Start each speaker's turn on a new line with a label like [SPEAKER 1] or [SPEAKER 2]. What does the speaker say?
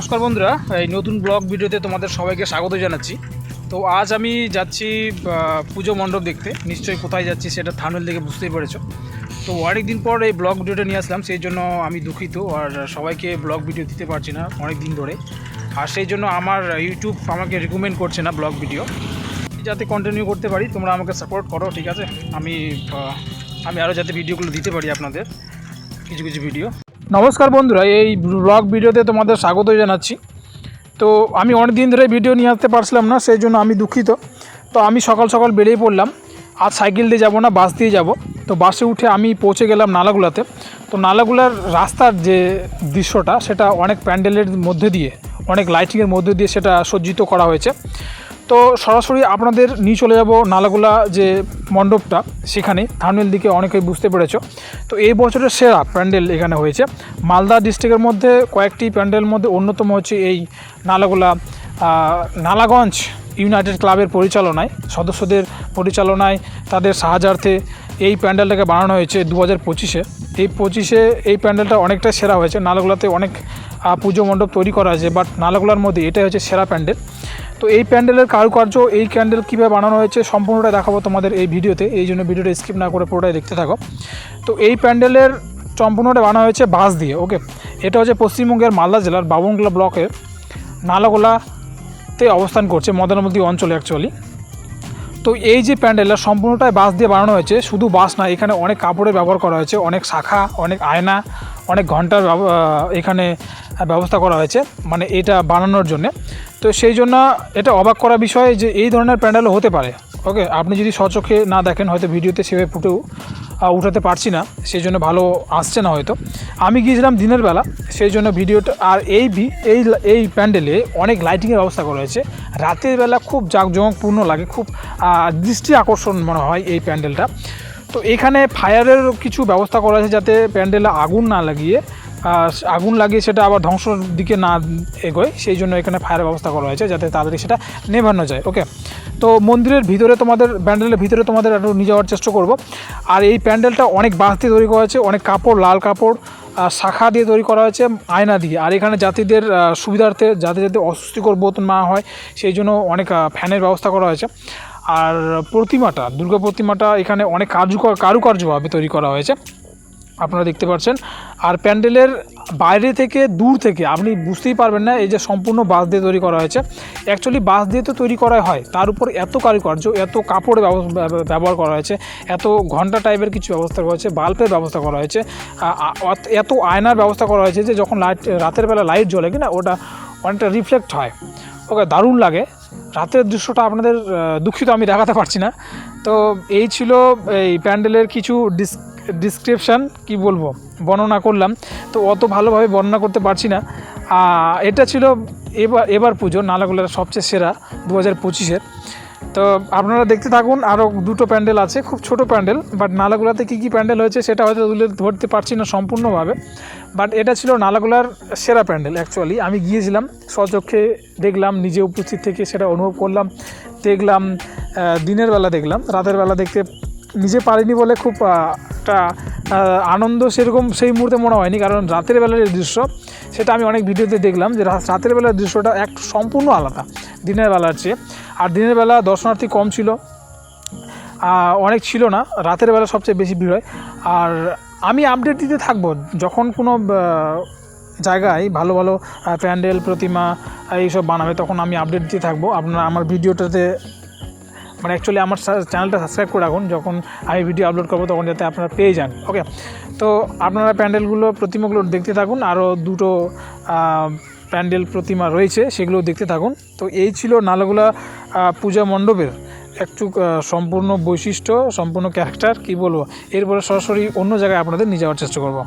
[SPEAKER 1] নমস্কার বন্ধুরা, এই নতুন ব্লগ ভিডিওতে তোমাদের সবাইকে স্বাগত জানাচ্ছি। তো আজ আমি যাচ্ছি পুজো মণ্ডপ দেখতে। নিশ্চয়ই কোথায় যাচ্ছি সেটা থামেল দেখে বুঝতেই পেরেছ। তো অনেক দিন পর এই ব্লগ ভিডিওটা নিয়ে আসলাম, সেই জন্য আমি দুঃখিত আর সবাইকে ব্লগ ভিডিও দিতে পারছি না অনেক দিন ধরে। আর সেই জন্য আমার ইউটিউব আমাকে রিকমেন্ড করছে না ব্লগ ভিডিও। যাতে কন্টিনিউ করতে পারি, তোমরা আমাকে সাপোর্ট করো, ঠিক আছে? আমি আমি আরও যাতে ভিডিওগুলো দিতে পারি আপনাদের, কিছু কিছু ভিডিও নমস্কার বন্ধুরা, এই ব্লগ ভিডিওতে তোমাদের স্বাগত জানাচ্ছি। তো আমি অনেক দিন ধরে ভিডিও নিয়ে আসতে পারছিলাম না, সেই জন্য আমি দুঃখিত। তো আমি সকাল সকাল বেরিয়ে পড়লাম, আজ সাইকেল দিয়ে যাব না, বাস দিয়ে যাব। তো বাসে উঠে আমি পৌঁছে গেলাম নালাগুলাতে। তো নালাগুলার রাস্তার যে দৃশ্যটা, সেটা অনেক প্যান্ডেলের মধ্যে দিয়ে, অনেক লাইটিংয়ের মধ্যে দিয়ে সেটা সজ্জিত করা হয়েছে। তো সরাসরি আপনাদের নিয়ে চলে যাব নালাগোলা যে মণ্ডপটা, সেখানে। থানুয়েল দিকে অনেকেই বুঝতে পেরেছ। তো এই বছরের সেরা প্যান্ডেল এখানে হয়েছে। মালদা ডিস্ট্রিক্টের মধ্যে কয়েকটি প্যান্ডেল মধ্যে অন্যতম হচ্ছে এই নালাগোলা নালাগঞ্জ ইউনাইটেড ক্লাবের পরিচালনায়, সদস্যদের পরিচালনায় তাদের সাহায্যার্থে এই প্যান্ডেলটাকে বানানো হয়েছে দু হাজার পঁচিশে। এই পঁচিশে এই প্যান্ডেলটা অনেকটা সেরা হয়েছে। নালাগোলাতে অনেক পুজো মণ্ডপ তৈরি করা হয়েছে বাট নালাগোলার মধ্যে এটাই হচ্ছে সেরা প্যান্ডেল। তো এই প্যান্ডেলের কারুকার্য, এই প্যান্ডেল কীভাবে বানানো হয়েছে সম্পূর্ণটা দেখাবো তোমাদের এই ভিডিওতে, এই জন্য ভিডিওটা স্কিপ না করে পুরোটাই দেখতে থাকো। তো এই প্যান্ডেলের সম্পূর্ণটা বানানো হয়েছে বাঁশ দিয়ে ওকে এটা হচ্ছে পশ্চিমবঙ্গের মালদা জেলার বাবুংলা ব্লকের নালাগোলাতে অবস্থান করছে মদনমতি অঞ্চলে অ্যাকচুয়ালি তো এই যে প্যান্ডেলটা সম্পূর্ণটাই বাঁশ দিয়ে বানানো হয়েছে, শুধু বাঁশ না, এখানে অনেক কাপড়ের ব্যবহার করা হয়েছে, অনেক শাখা, অনেক আয়না, অনেক ঘণ্টার এখানে ব্যবস্থা করা হয়েছে মানে এটা বানানোর জন্য। তো সেই জন্য এটা অবাক করা বিষয় যে এই ধরনের প্যান্ডেলও হতে পারে। ওকে, আপনি যদি স্বচক্ষে না দেখেন, হয়তো ভিডিওতে সেভাবে ফুটেও উঠাতে পারছি না, সেই জন্য ভালো আসছে না হয়তো। আমি গিয়েছিলাম দিনের বেলা, সেই জন্য ভিডিওটা, আর এই এই এই প্যান্ডেলে অনেক লাইটিংয়ের ব্যবস্থা করা হয়েছে। রাতের বেলা খুব জাঁকজমকপূর্ণ লাগে, খুব দৃষ্টি আকর্ষণ মনে হয় এই প্যান্ডেলটা। তো এখানে ফায়ারের কিছু ব্যবস্থা করা আছে যাতে প্যান্ডেলে আগুন না লাগিয়ে আগুন লাগিয়ে সেটা আবার ধ্বংসর দিকে না এগোয়, সেই জন্য এখানে ফায়ারের ব্যবস্থা করা হয়েছে যাতে তাড়াতাড়ি সেটা নেভানো যায়। ওকে তো মন্দিরের ভিতরে তোমাদের, প্যান্ডেলের ভিতরে তোমাদের একটু নিয়ে যাওয়ার চেষ্টা করব। আর এই প্যান্ডেলটা অনেক বাঁশ দিয়ে তৈরি করা হয়েছে, অনেক কাপড়, লাল কাপড় শাখা দিয়ে তৈরি করা হয়েছে, আয়না দিয়ে। আর এখানে যাত্রীদের সুবিধার্থে যাতে যাতে অস্বস্তিকর বোধ না হয়, সেই জন্য অনেক ফ্যানের ব্যবস্থা করা হয়েছে। আর প্রতিমাটা, দুর্গা প্রতিমাটা এখানে অনেক কার্যকর, কারুকার্যভাবে তৈরি করা হয়েছে। আপনারা দেখতে পাচ্ছেন। আর প্যান্ডেলের বাইরে থেকে দূর থেকে, আপনি বুঝতেই পারবেন না এই যে সম্পূর্ণ বাঁশ দিয়ে তৈরি করা হয়েছে। অ্যাকচুয়ালি বাঁশ দিয়ে তো তৈরি করা হয়। তার উপর এত কারুকার্য, এত ব্যব- ব্যবহার করা হয়েছে। এত ঘণ্টা টাইপের কিছু ব্যবস্থা করা হয়েছে, বাল্বের ব্যবস্থা করা হয়েছে। এত আয়নার ব্যবস্থা করা হয়েছে যে যখন লাইট রাতের বেলা লাইট জ্বলে কিনা, ওটা অনেকটা রিফ্লেক্ট হয়। ওকে, দারুণ লাগে। রাতের দৃশ্যটা আপনাদের দুঃখিত আমি দেখাতে পারছি না। তো এই ছিল এই প্যান্ডেলের কিছু ডিস ডিসক্রিপশান কি বলব, বর্ণনা করলাম। তো অত ভালোভাবে বর্ণনা করতে পারছি না। এটা ছিল এবার এবার পুজো, নালাগোলার সবচেয়ে সেরা দু হাজার পঁচিশের। তো আপনারা দেখতে থাকুন আরও দুটো প্যান্ডেল আছে, খুব ছোট প্যান্ডেল বাট নালাগোলাতে কী কী প্যান্ডেল হয়েছে সেটা হয়তো তুলে ধরতে পারছি না সম্পূর্ণভাবে। বাট এটা ছিল নালাগোলার সেরা প্যান্ডেল অ্যাকচুয়ালি আমি গিয়েছিলাম, স্বচক্ষে দেখলাম, নিজে উপস্থিত থেকে সেটা অনুভব করলাম, দেখলাম দিনের বেলা দেখলাম, রাতের বেলা দেখতে। নিজে পারিনি বলে খুব একটা আনন্দ সেরকম সেই মুহূর্তে মনে হয়নি। কারণ রাতের বেলার যে দৃশ্য, সেটা আমি অনেক ভিডিওতে দেখলাম যে রাতের বেলার দৃশ্যটা এক সম্পূর্ণ আলাদা, দিনের বেলার চেয়ে। আর দিনের বেলা দর্শনার্থী কম ছিল অনেক ছিল না, রাতের বেলা সবচেয়ে বেশি ভিড় হয়। আর আমি আপডেট দিতে থাকব, যখন কোনো জায়গায় ভালো ভালো প্যান্ডেল, প্রতিমা, এইসব বানাবে, তখন আমি আপডেট দিতে থাকব। আপনারা আমার ভিডিওটাতে মানে অ্যাকচুয়ালি আমার চ্যানেলটা সাবস্ক্রাইব করে রাখুন, যখন আমি ভিডিও আপলোড করব তখন যাতে আপনারা পেয়ে যান ওকে তো আপনারা প্যান্ডেলগুলো, প্রতিমাগুলো দেখতে থাকুন আরও দুটো প্যান্ডেল প্রতিমা রয়েছে সেগুলো দেখতে থাকুন। তো এই ছিল নালাগোলা পূজা মণ্ডপের একটু সম্পূর্ণ বৈশিষ্ট্য, সম্পূর্ণ ক্যারেক্টার কি বলব? এরপরে সরাসরি অন্য জায়গায় আপনাদের নিয়ে যাওয়ার চেষ্টা করব।